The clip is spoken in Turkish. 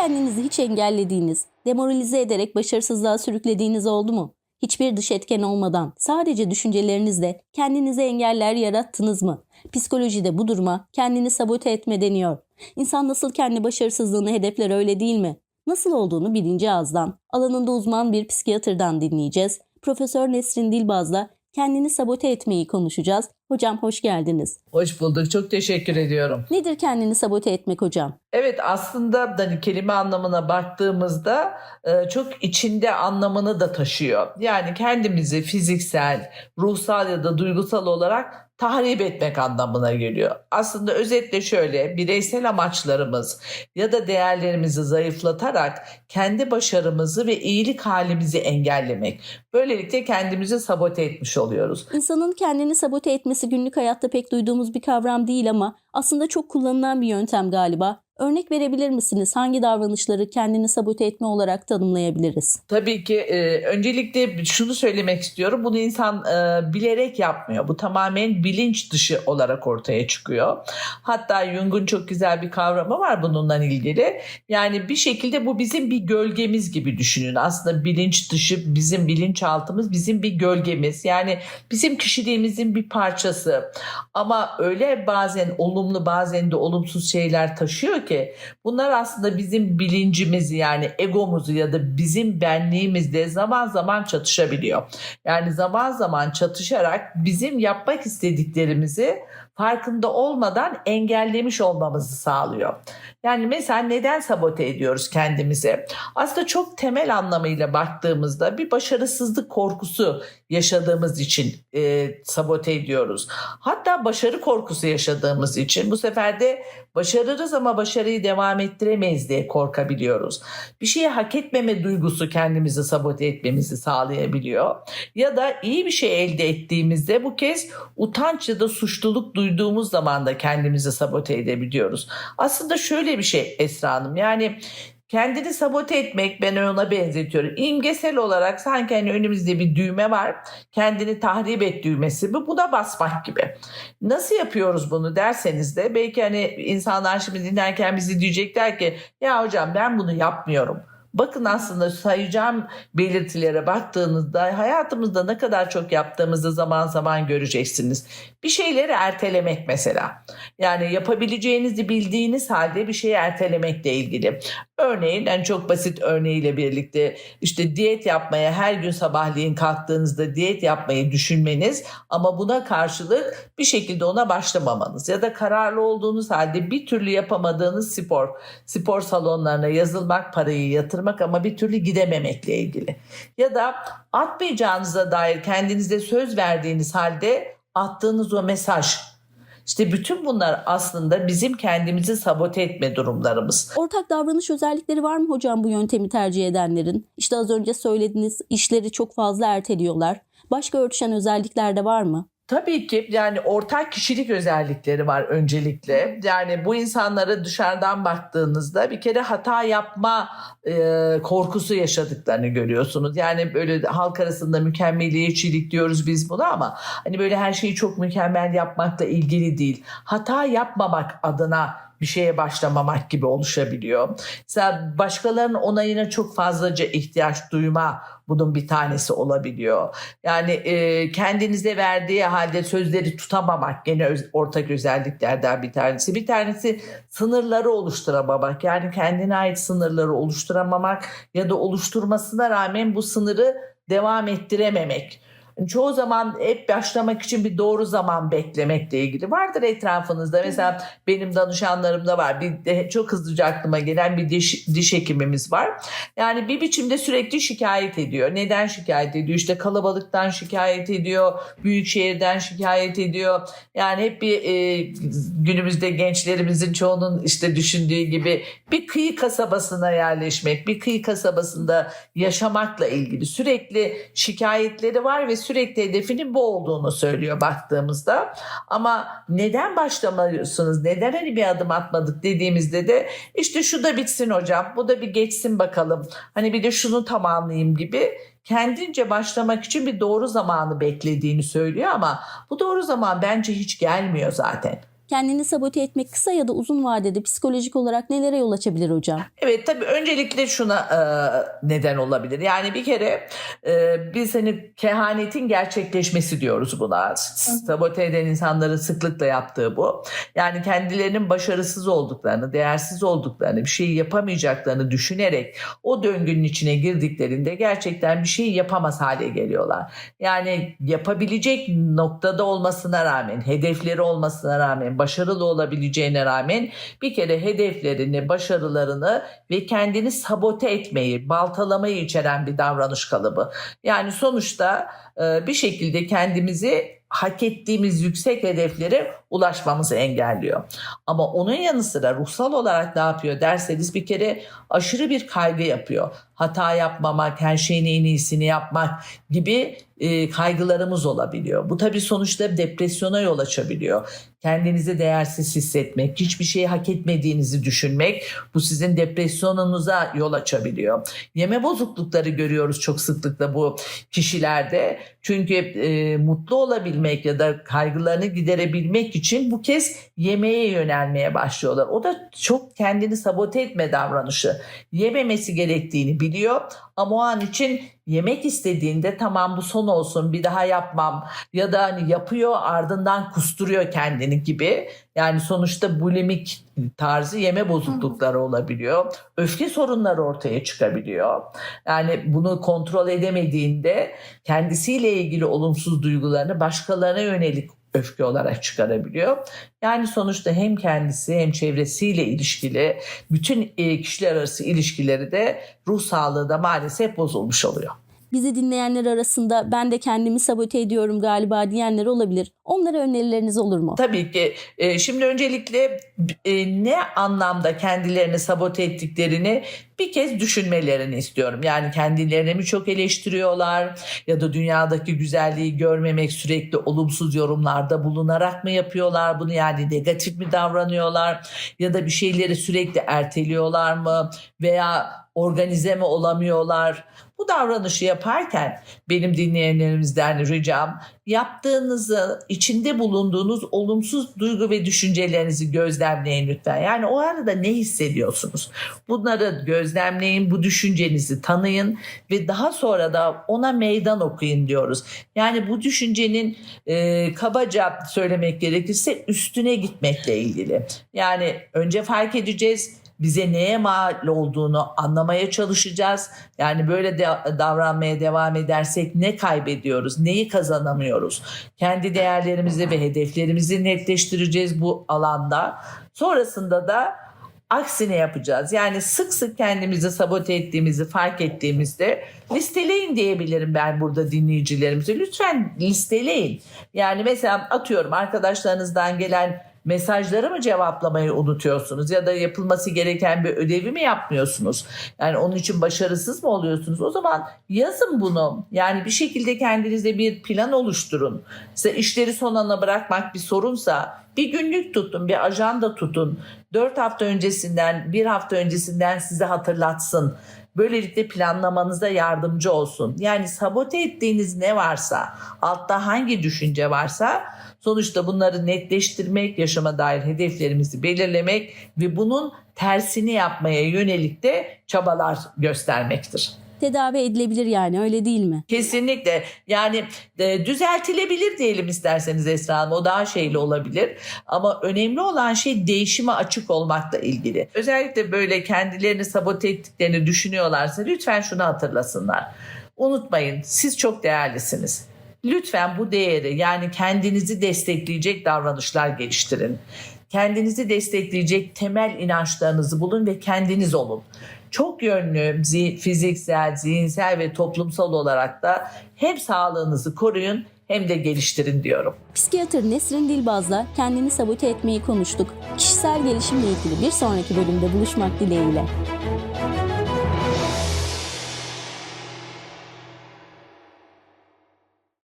kendinizi hiç engellediğiniz, demoralize ederek başarısızlığa sürüklediğiniz oldu mu? Hiçbir dış etken olmadan sadece düşüncelerinizle kendinize engeller yarattınız mı? Psikolojide bu duruma kendini sabote etme deniyor. İnsan nasıl kendi başarısızlığını hedefler öyle değil mi? Nasıl olduğunu birinci ağızdan, alanında uzman bir psikiyatrdan dinleyeceğiz. Profesör Nesrin Dilbaz'la kendini sabote etmeyi konuşacağız. Hocam hoş geldiniz. Hoş bulduk. Çok teşekkür ediyorum. Nedir kendini sabote etmek hocam? Evet aslında hani kelime anlamına baktığımızda e, çok içinde anlamını da taşıyor. Yani kendimizi fiziksel, ruhsal ya da duygusal olarak tahrip etmek anlamına geliyor. Aslında özetle şöyle bireysel amaçlarımız ya da değerlerimizi zayıflatarak kendi başarımızı ve iyilik halimizi engellemek. Böylelikle kendimizi sabote etmiş oluyoruz. İnsanın kendini sabote etmesi günlük hayatta pek duyduğumuz bir kavram değil ama aslında çok kullanılan bir yöntem galiba. Örnek verebilir misiniz? Hangi davranışları kendini sabote etme olarak tanımlayabiliriz? Tabii ki e, öncelikle şunu söylemek istiyorum. Bunu insan e, bilerek yapmıyor. Bu tamamen bilinç dışı olarak ortaya çıkıyor. Hatta Jung'un çok güzel bir kavramı var bununla ilgili. Yani bir şekilde bu bizim bir gölgemiz gibi düşünün. Aslında bilinç dışı bizim bilinçaltımız bizim bir gölgemiz. Yani bizim kişiliğimizin bir parçası. Ama öyle bazen olumlu bazen de olumsuz şeyler taşıyor ki bunlar aslında bizim bilincimizi yani egomuzu ya da bizim benliğimizle zaman zaman çatışabiliyor. Yani zaman zaman çatışarak bizim yapmak istediklerimizi farkında olmadan engellemiş olmamızı sağlıyor. Yani mesela neden sabote ediyoruz kendimizi? Aslında çok temel anlamıyla baktığımızda bir başarısızlık korkusu yaşadığımız için e, sabote ediyoruz. Hatta başarı korkusu yaşadığımız için bu sefer de başarırız ama başarıyı devam ettiremeyiz diye korkabiliyoruz. Bir şeyi hak etmeme duygusu kendimizi sabote etmemizi sağlayabiliyor. Ya da iyi bir şey elde ettiğimizde bu kez utanç ya da suçluluk duyduğumuz zaman da kendimizi sabote edebiliyoruz. Aslında şöyle bir şey Esra Hanım yani kendini sabote etmek ben ona benzetiyorum. İmgesel olarak sanki hani önümüzde bir düğme var. Kendini tahrip et düğmesi bu. Buna basmak gibi. Nasıl yapıyoruz bunu derseniz de belki hani insanlar şimdi dinlerken bizi diyecekler ki ya hocam ben bunu yapmıyorum. Bakın aslında sayacağım belirtilere baktığınızda hayatımızda ne kadar çok yaptığımızı zaman zaman göreceksiniz. Bir şeyleri ertelemek mesela. Yani yapabileceğinizi bildiğiniz halde bir şeyi ertelemekle ilgili. Örneğin en çok basit örneğiyle birlikte işte diyet yapmaya her gün sabahleyin kalktığınızda diyet yapmayı düşünmeniz ama buna karşılık bir şekilde ona başlamamanız ya da kararlı olduğunuz halde bir türlü yapamadığınız spor, spor salonlarına yazılmak, parayı yatırmak ama bir türlü gidememekle ilgili. Ya da atmayacağınıza dair kendinize söz verdiğiniz halde attığınız o mesaj işte bütün bunlar aslında bizim kendimizi sabote etme durumlarımız. Ortak davranış özellikleri var mı hocam bu yöntemi tercih edenlerin? İşte az önce söylediğiniz işleri çok fazla erteliyorlar. Başka örtüşen özellikler de var mı? Tabii ki yani ortak kişilik özellikleri var öncelikle. Yani bu insanlara dışarıdan baktığınızda bir kere hata yapma e, korkusu yaşadıklarını görüyorsunuz. Yani böyle halk arasında mükemmeliyetçilik diyoruz biz buna ama hani böyle her şeyi çok mükemmel yapmakla ilgili değil. Hata yapmamak adına bir şeye başlamamak gibi oluşabiliyor. Mesela başkalarının onayına çok fazlaca ihtiyaç duyma bunun bir tanesi olabiliyor. Yani e, kendinize verdiği halde sözleri tutamamak gene öz, ortak özelliklerden bir tanesi. Bir tanesi sınırları oluşturamamak. Yani kendine ait sınırları oluşturamamak ya da oluşturmasına rağmen bu sınırı devam ettirememek çoğu zaman hep başlamak için bir doğru zaman beklemekle ilgili vardır etrafınızda. Mesela benim danışanlarımda var. Bir de çok hızlıca aklıma gelen bir diş, diş hekimimiz var. Yani bir biçimde sürekli şikayet ediyor. Neden şikayet ediyor? İşte kalabalıktan şikayet ediyor, büyük şehirden şikayet ediyor. Yani hep bir e, günümüzde gençlerimizin çoğunun işte düşündüğü gibi bir kıyı kasabasına yerleşmek, bir kıyı kasabasında yaşamakla ilgili sürekli şikayetleri var ve sürekli hedefinin bu olduğunu söylüyor baktığımızda. Ama neden başlamıyorsunuz? Neden hani bir adım atmadık dediğimizde de işte şu da bitsin hocam, bu da bir geçsin bakalım. Hani bir de şunu tamamlayayım gibi kendince başlamak için bir doğru zamanı beklediğini söylüyor ama bu doğru zaman bence hiç gelmiyor zaten. Kendini sabote etmek kısa ya da uzun vadede psikolojik olarak nelere yol açabilir hocam? Evet tabii öncelikle şuna e, neden olabilir. Yani bir kere e, biz hani kehanetin gerçekleşmesi diyoruz buna. Sabote eden insanların sıklıkla yaptığı bu. Yani kendilerinin başarısız olduklarını, değersiz olduklarını, bir şey yapamayacaklarını düşünerek o döngünün içine girdiklerinde gerçekten bir şey yapamaz hale geliyorlar. Yani yapabilecek noktada olmasına rağmen, hedefleri olmasına rağmen, başarılı olabileceğine rağmen bir kere hedeflerini, başarılarını ve kendini sabote etmeyi, baltalamayı içeren bir davranış kalıbı. Yani sonuçta e, bir şekilde kendimizi hak ettiğimiz yüksek hedeflere ulaşmamızı engelliyor. Ama onun yanı sıra ruhsal olarak ne yapıyor derseniz bir kere aşırı bir kaygı yapıyor. Hata yapmamak, her şeyin en iyisini yapmak gibi e, kaygılarımız olabiliyor. Bu tabii sonuçta depresyona yol açabiliyor. Kendinizi değersiz hissetmek, hiçbir şeyi hak etmediğinizi düşünmek bu sizin depresyonunuza yol açabiliyor. Yeme bozuklukları görüyoruz çok sıklıkla bu kişilerde. Çünkü e, mutlu olabilmek ya da kaygılarını giderebilmek için bu kez yemeğe yönelmeye başlıyorlar. O da çok kendini sabote etme davranışı. Yememesi gerektiğini biliyor ama o an için yemek istediğinde tamam bu son olsun bir daha yapmam ya da hani yapıyor ardından kusturuyor kendini gibi. Yani sonuçta bulimik tarzı yeme bozuklukları olabiliyor. Öfke sorunları ortaya çıkabiliyor. Yani bunu kontrol edemediğinde kendisiyle ilgili olumsuz duygularını başkalarına yönelik öfke olarak çıkarabiliyor. Yani sonuçta hem kendisi hem çevresiyle ilişkili bütün e, kişiler arası ilişkileri de ruh sağlığı da maalesef bozulmuş oluyor. Bizi dinleyenler arasında ben de kendimi sabote ediyorum galiba diyenler olabilir. Onlara önerileriniz olur mu? Tabii ki. E, Şimdi öncelikle e, ne anlamda kendilerini sabote ettiklerini bir kez düşünmelerini istiyorum. Yani kendilerini mi çok eleştiriyorlar ya da dünyadaki güzelliği görmemek sürekli olumsuz yorumlarda bulunarak mı yapıyorlar bunu? Yani negatif mi davranıyorlar ya da bir şeyleri sürekli erteliyorlar mı veya organize mi olamıyorlar? Bu davranışı yaparken benim dinleyenlerimizden ricam yaptığınızı, içinde bulunduğunuz olumsuz duygu ve düşüncelerinizi gözlemleyin lütfen. Yani o arada ne hissediyorsunuz? Bunları gözlemleyin, bu düşüncenizi tanıyın ve daha sonra da ona meydan okuyun diyoruz. Yani bu düşüncenin e, kabaca söylemek gerekirse üstüne gitmekle ilgili. Yani önce fark edeceğiz bize neye mal olduğunu anlamaya çalışacağız. Yani böyle de davranmaya devam edersek ne kaybediyoruz, neyi kazanamıyoruz? Kendi değerlerimizi ve hedeflerimizi netleştireceğiz bu alanda. Sonrasında da aksine yapacağız. Yani sık sık kendimizi sabote ettiğimizi fark ettiğimizde listeleyin diyebilirim ben burada dinleyicilerimize. Lütfen listeleyin. Yani mesela atıyorum arkadaşlarınızdan gelen mesajları mı cevaplamayı unutuyorsunuz ya da yapılması gereken bir ödevi mi yapmıyorsunuz? Yani onun için başarısız mı oluyorsunuz? O zaman yazın bunu. Yani bir şekilde kendinize bir plan oluşturun. Size işleri son ana bırakmak bir sorunsa bir günlük tutun, bir ajanda tutun. Dört hafta öncesinden, bir hafta öncesinden size hatırlatsın. Böylelikle planlamanıza yardımcı olsun. Yani sabote ettiğiniz ne varsa, altta hangi düşünce varsa sonuçta bunları netleştirmek, yaşama dair hedeflerimizi belirlemek ve bunun tersini yapmaya yönelik de çabalar göstermektir. Tedavi edilebilir yani öyle değil mi? Kesinlikle yani e, düzeltilebilir diyelim isterseniz Esra Hanım o daha şeyli olabilir ama önemli olan şey değişime açık olmakla ilgili. Özellikle böyle kendilerini sabote ettiklerini düşünüyorlarsa lütfen şunu hatırlasınlar. Unutmayın siz çok değerlisiniz. Lütfen bu değeri yani kendinizi destekleyecek davranışlar geliştirin. Kendinizi destekleyecek temel inançlarınızı bulun ve kendiniz olun çok yönlü zi- fiziksel, zihinsel ve toplumsal olarak da hem sağlığınızı koruyun hem de geliştirin diyorum. Psikiyatr Nesrin Dilbaz'la kendini sabote etmeyi konuştuk. Kişisel gelişimle ilgili bir sonraki bölümde buluşmak dileğiyle.